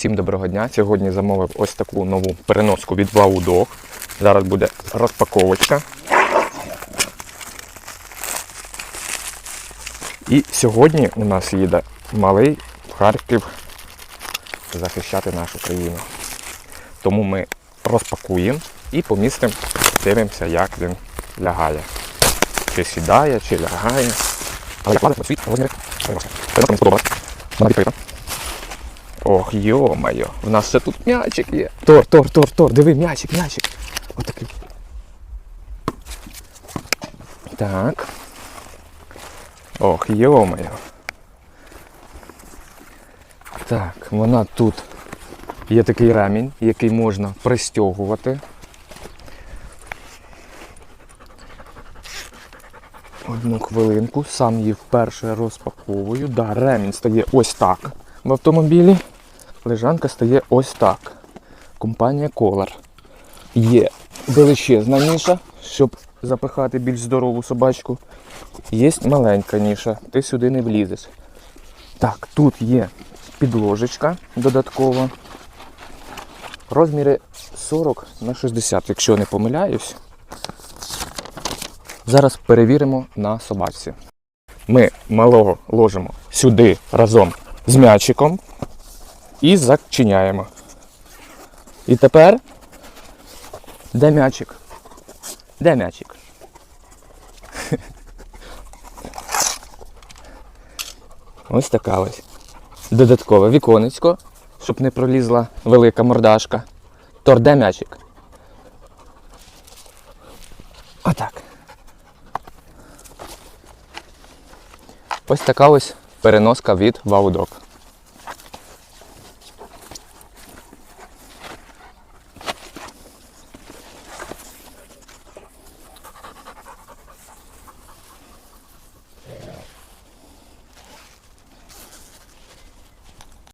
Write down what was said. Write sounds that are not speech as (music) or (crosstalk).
Всім доброго дня. Сьогодні замовив ось таку нову переноску від Ваудох. Зараз буде розпаковочка. І сьогодні у нас їде малий Харків захищати нашу країну. Тому ми розпакуємо і помістимо, дивимося, як він лягає. Чи сідає, чи лягає. Але як ладно, світ, розміри. Переноска мені сподобалась. Вона відкрита. Ох, йо-моє, в нас ще тут м'ячик є. Тор, Тор, Тор, Тор, диви, м'ячик, м'ячик. Отакий. Так. Ох, йо-моє. Так, вона тут. Є такий ремінь, який можна пристягувати. Одну хвилинку, сам її вперше розпаковую. Да, ремінь стає ось так в автомобілі. Лежанка стає ось так. Компанія Color. Є величезна ніша, щоб запихати більш здорову собачку. Є маленька ніша, ти сюди не влізеш. Так, тут є підложечка додаткова. Розміри 40 на 60, якщо не помиляюсь. Зараз перевіримо на собачці. Ми малого ложимо сюди разом з м'ячиком і зачиняємо. І тепер де м'ячик? Де м'ячик? (laughs) Ось така ось. Додаткове віконечко, щоб не пролізла велика мордашка. Тор, де м'ячик? Отак. Ось така ось переноска від Ваудок.